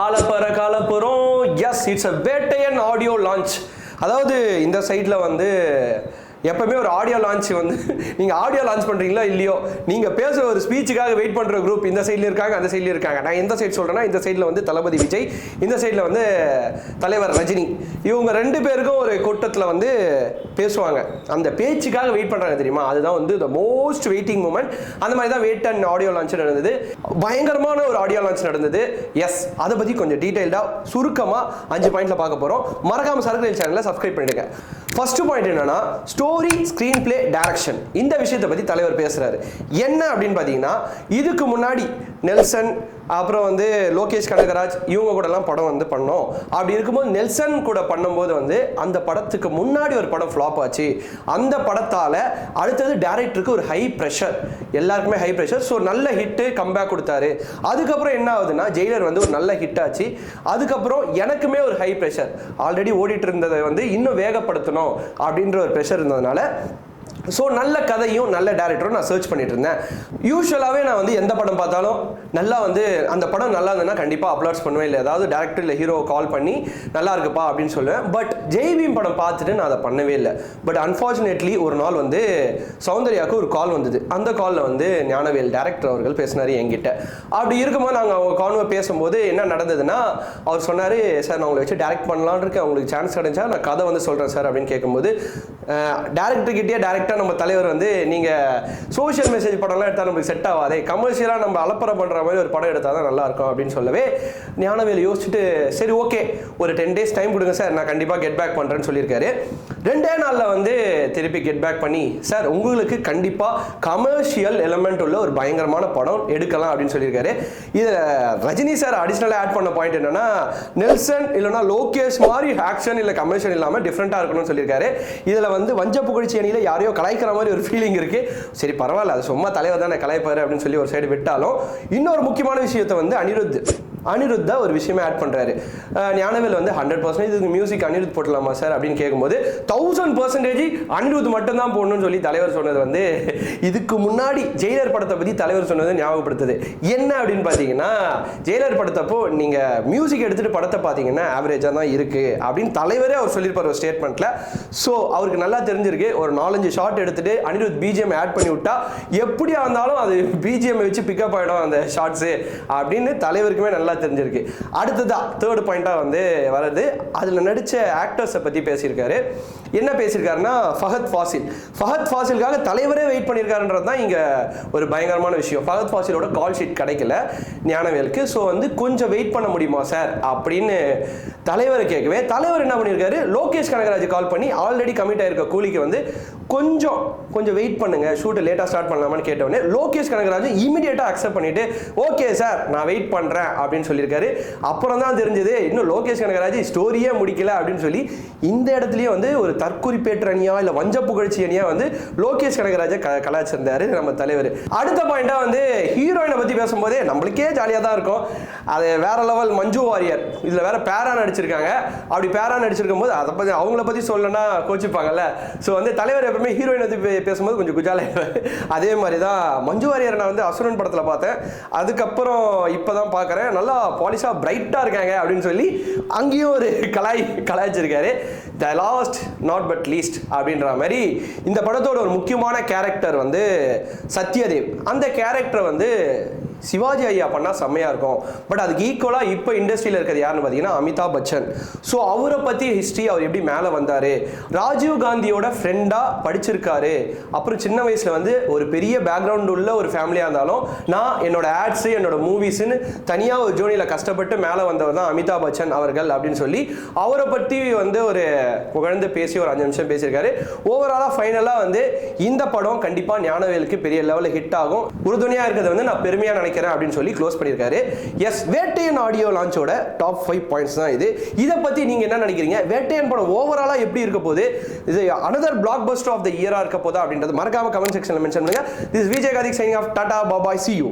ஆலப்பற காலப்புறம் yes it's a Vettaiyan audio launch அதாவது இந்த சைடில் வந்து எப்பவுமே ஒரு ஆடியோ லான்ச் வந்து நீங்கள் ஆடியோ லான்ச் பண்ணுறீங்களோ இல்லையோ நீங்கள் பேசுகிற ஒரு ஸ்பீச்சுக்காக வெயிட் பண்ணுற குரூப் இந்த சைடில் இருக்காங்க அந்த சைடில் இருக்காங்க. நான் எந்த சைடு சொல்கிறேன்னா இந்த சைடில் வந்து தளபதி விஜய் இந்த சைடில் வந்து தலைவர் ரஜினி. இவங்க ரெண்டு பேருக்கும் ஒரு கூட்டத்தில் வந்து பேசுவாங்க. அந்த பேச்சுக்காக வெயிட் பண்ணுறாங்க தெரியுமா? அதுதான் வந்து த மோஸ்ட் வெயிட்டிங் மூமெண்ட் அந்த மாதிரி தான் வெயிட் அண்ட் ஆடியோ லான்ச் நடந்தது. பயங்கரமான ஒரு ஆடியோ லான்ச் நடந்தது. எஸ் அதை பற்றி கொஞ்சம் டீட்டெயில்டாக சுருக்கமாக அஞ்சு பாயிண்ட்ல பார்க்க போகிறோம் மறக்காமல் சரக்கு சேனலை சப்ஸ்கிரைப் பண்ணிடுங்க. ஃபர்ஸ்ட் பாயிண்ட் என்னன்னா ஸ்டோரி ஸ்க்ரீன் பிளே டைரக்ஷன் இந்த விஷயத்தை பற்றி தலைவர் பேசுறாரு. என்ன அப்படின்னு பார்த்தீங்கன்னா இதுக்கு முன்னாடி நெல்சன் அப்புறம் வந்து லோகேஷ் கனகராஜ் இவங்க கூடலாம் படம் வந்து பண்ணோம். அப்படி இருக்கும்போது நெல்சன் கூட பண்ணும்போது வந்து அந்த படத்துக்கு முன்னாடி ஒரு படம் ஃப்ளாப் ஆச்சு. அந்த படத்தால் அடுத்தது டேரக்டருக்கு ஒரு ஹை ப்ரெஷர் எல்லாருக்குமே ஹை ப்ரெஷர் ஸோ நல்ல ஹிட்டு கம்பேக் கொடுத்தாரு. அதுக்கப்புறம் என்ன ஆகுதுன்னா ஜெயிலர் வந்து ஒரு நல்ல ஹிட் ஆச்சு. அதுக்கப்புறம் எனக்குமே ஒரு ஹை ப்ரெஷர் ஆல்ரெடி ஓடிட்டு இருந்ததை வந்து இன்னும் வேகப்படுத்தணும் அப்படின்ற ஒரு ப்ரெஷர் இருந்ததுனால ஸோ நல்ல கதையும் நல்ல டேரக்டரும் நான் சர்ச் பண்ணிட்டு இருந்தேன் யூஸ்வலாகவே நான் வந்து எந்த படம் பார்த்தாலும் நல்லா வந்து அந்த படம் நல்லா இருந்ததுன்னா கண்டிப்பாக அப்லோட்ஸ் பண்ணுவேன். இல்லை ஏதாவது டேரக்டர் இல்லை ஹீரோ கால் பண்ணி நல்லா இருக்குப்பா அப்படின்னு சொல்லுவேன். பட் ஜெய்பீம் படம் பார்த்துட்டு நான் அதை பண்ணவே இல்லை. பட் அன்ஃபார்ச்சுனேட்லி ஒரு நாள் வந்து சௌந்தர்யாவுக்கு ஒரு கால் வந்தது. அந்த காலில் வந்து ஞானவேல் டேரக்டர் அவர்கள் பேசினார் என்கிட்ட. அப்படி இருக்கும்போது நாங்கள் அவங்க கான்வ பேசும்போது என்ன நடந்ததுன்னா அவர் சொன்னார் சார் நான் உங்களை வச்சு டேரக்ட் பண்ணலான்னு இருக்கேன். உங்களுக்கு சான்ஸ் கிடைச்சா நான் கதை வந்து சொல்கிறேன் சார் அப்படின்னு கேட்கும்போது டேரக்டர்கிட்டயே கரெக்டாக நம்ம தலைவர் வந்து நீங்கள் சோஷியல் மெசேஜ் படம்லாம் எடுத்தால் நமக்கு செட் ஆகாதே கமர்ஷியலாக நம்ம அலப்பறை பண்ணுற மாதிரி ஒரு படம் எடுத்தால் தான் நல்லா இருக்கும் அப்படின்னு சொல்லவே ஞானவேல் யோசிச்சுட்டு சரி ஓகே ஒரு டென் டேஸ் டைம் கொடுங்க சார் நான் கண்டிப்பாக கெட் பேக் பண்ணுறேன்னு சொல்லியிருக்காரு. ரெண்டே நாளில் வந்து திருப்பி கெட் பேக் பண்ணி சார் உங்களுக்கு கண்டிப்பாக கமர்ஷியல் எலமெண்ட் உள்ள ஒரு பயங்கரமான படம் எடுக்கலாம் அப்படின்னு சொல்லியிருக்காரு. இதில் ரஜினி சார் அடிஷ்னலாக ஆட் பண்ண பாயிண்ட் என்னன்னா நெல்சன் இல்லைனா லோகேஷ் மாதிரி ஆக்ஷன் இல்லை கமர்ஷியல் இல்லாமல் டிஃப்ரெண்ட்டாக இருக்கணும்னு சொல்லியிருக்காரு. இதில் வந்து வஞ்ச புகழ்ச்சி அணியில் யாரையோ கலாய்க்கிற மாதிரி ஒரு ஃபீலிங் இருக்குது சரி பரவாயில்ல அது சும்மா தலைவர் தானே கலாய்ப்பாரு அப்படின்னு சொல்லி ஒரு சைடு விட்டாலும் இன்னொரு முக்கியமான விஷயத்தை வந்து அனிருத் அனிருத் தான் ஒரு விஷயமே ஆட் பண்ணுறாரு ஞானவேல் வந்து ஹண்ட்ரட் பர்சன்டேஜ் இதுக்கு மியூசிக் அனிருத் போட்டலாமா சார் அப்படின்னு கேட்கும்போது தௌசண்ட் பர்சன்டேஜ் அனிருத் மட்டும்தான் போடணும்னு சொல்லி தலைவர் சொன்னது வந்து இதுக்கு முன்னாடி ஜெயிலர் படத்தை பற்றி தலைவர் சொன்னது ஞாபகப்படுத்துது. என்ன அப்படின்னு பார்த்தீங்கன்னா ஜெயிலர் படத்தப்போ நீங்கள் மியூசிக் எடுத்துகிட்டு படத்தை பார்த்தீங்கன்னா ஆவரேஜாக தான் இருக்குது அப்படின்னு தலைவரே அவர் சொல்லியிருப்பார் ஒரு ஸ்டேட்மெண்ட்டில் ஸோ அவருக்கு நல்லா தெரிஞ்சிருக்கு. ஒரு நாலஞ்சு ஷாட் எடுத்துகிட்டு அனிருத் பிஜிஎம் ஆட் பண்ணி விட்டா எப்படியா இருந்தாலும் அது பிஜிஎம் வச்சு பிக்கப் ஆகிடும் அந்த ஷார்ட்ஸு அப்படின்னு தலைவருக்குமே நல்லா தெரிஞ்சிருக்கு. அடுத்ததா தேர்ட் பாயிண்ட்டாக வந்து வர்றது அதில் நடித்த ஆக்டர்ஸை பற்றி பேசியிருக்காரு. என்ன பேசியிருக்காருன்னா ஃபஹத் ஃபாசில். ஃபஹத் ஃபாசிலுக்காக தலைவரே வெயிட் பண்ணியிருக்காருன்றது தான் இங்கே ஒரு பயங்கரமான விஷயம். ஃபஹத் ஃபாசிலோட கால் ஷீட் கிடைக்கல ஞானவேலுக்கு. ஸோ வந்து கொஞ்சம் வெயிட் பண்ண முடியுமா சார் அப்படின்னு தலைவரை கேட்கவே தலைவர் என்ன பண்ணியிருக்காரு? லோகேஷ் கனகராஜ் கால் பண்ணி ஆல்ரெடி கமிட் ஆயிருக்க கூலிக்கு வந்து கொஞ்சம் கொஞ்சம் வெயிட் பண்ணுங்க. ஷூட்டை லேட்டாக ஸ்டார்ட் பண்ணலாமான்னு கேட்டவொடனே லோகேஷ் கனகராஜ் இமீடியட்டாக அக்செப்ட் பண்ணிட்டு ஓகே சார் நான் வெயிட் பண்ணுறேன் அப்படின்னு சொல்லியிருக்காரு. அப்புறம் தான் தெரிஞ்சது இன்னும் லோகேஷ் கனகராஜ் ஸ்டோரியே முடிக்கல அப்படின்னு சொல்லி இந்த இடத்துலயே வந்து ஒரு தற்குறிப்பேற்ற அணியா இல்லை வஞ்ச புகழ்ச்சி அணியா வந்து லோகேஷ் கனகராஜை க கலாச்சிருந்தாரு நம்ம தலைவர். அடுத்த பாயிண்ட்டாக வந்து ஹீரோயினை பற்றி பேசும்போதே நம்மளுக்கே ஜாலியாக தான் இருக்கும். அது வேற லெவல் மஞ்சு வாரியர் இதில் வேற பேரா நடிச்சிருக்காங்க. அப்படி பேரா நடிச்சிருக்கும் போது அதை பற்றி அவங்கள பற்றி சொல்லணும்னா கோச்சிப்பாங்கல்ல. ஸோ வந்து தலைவர் எப்பவுமே ஹீரோயினை பற்றி பேசும்போது கொஞ்சம் குஜால அதே மாதிரி தான் மஞ்சு வாரியர் நான் வந்து அசுரன் படத்தில் பார்த்தேன். அதுக்கப்புறம் இப்போ தான் பார்க்குறேன் நல்லா பாலிஷாக பிரைட்டாக இருக்காங்க அப்படின்னு சொல்லி அங்கேயும் ஒரு கலாய் கலாய்ச்சிருக்காரு. The last not but least அப்படின்ற மாதிரி இந்த படத்தோட ஒரு முக்கியமான கேரக்டர் வந்து சத்யதேவ். அந்த கேரக்டர் வந்து சிவாஜி ஐயா பண்ணால் செம்மையாக இருக்கும். பட் அதுக்கு ஈக்குவலாக இப்போ இண்டஸ்ட்ரியில் இருக்கிறது யாருன்னு பார்த்தீங்கன்னா அமிதாப் பச்சன். ஸோ அவரை பற்றி ஹிஸ்ட்ரி அவர் எப்படி மேலே வந்தார்? ராஜீவ் காந்தியோட ஃப்ரெண்டாக படிச்சிருக்காரு. அப்புறம் சின்ன வயசில் வந்து ஒரு பெரிய பேக்ரவுண்ட் உள்ள ஒரு ஃபேமிலியாக இருந்தாலும் நான் என்னோட ஆட்ஸு என்னோட மூவிஸ்னு தனியாக ஒரு ஜோனியில் கஷ்டப்பட்டு மேலே வந்தவர் தான் அமிதாப் பச்சன் அவர்கள் அப்படின்னு சொல்லி அவரை பற்றி வந்து ஒரு புகழ்ந்து பேசி ஒரு அஞ்சு நிமிஷம் பேசியிருக்காரு. ஓவராலாக ஃபைனலாக வந்து இந்த படம் கண்டிப்பாக ஞானவேலுக்கு பெரிய லெவலில் ஹிட் ஆகும். உறுதுணையாக இருக்கிறது வந்து நான் பெருமையாக நினைக்கிறேன். அப்படின்னு சொல்லி க்ளோஸ் பண்ணியிருக்காரு. எஸ் வேட்டையன் ஆடியோ லான்ச்சோட டாப் ஃபைவ் பாயிண்ட்ஸ் தான் இது. இதை பற்றி நீங்கள் என்ன நினைக்கிறீங்க? வேட்டையன் படம் ஓவராலாக எப்படி இருக்க போகுது? இது another blockbuster of the இயராக இருக்க போதா அப்படின்றது மறக்காம கமெண்ட் செக்ஷனில் மென்ஷன் பண்ணுங்க. This Vijay Karthik signing off tata bye bye see you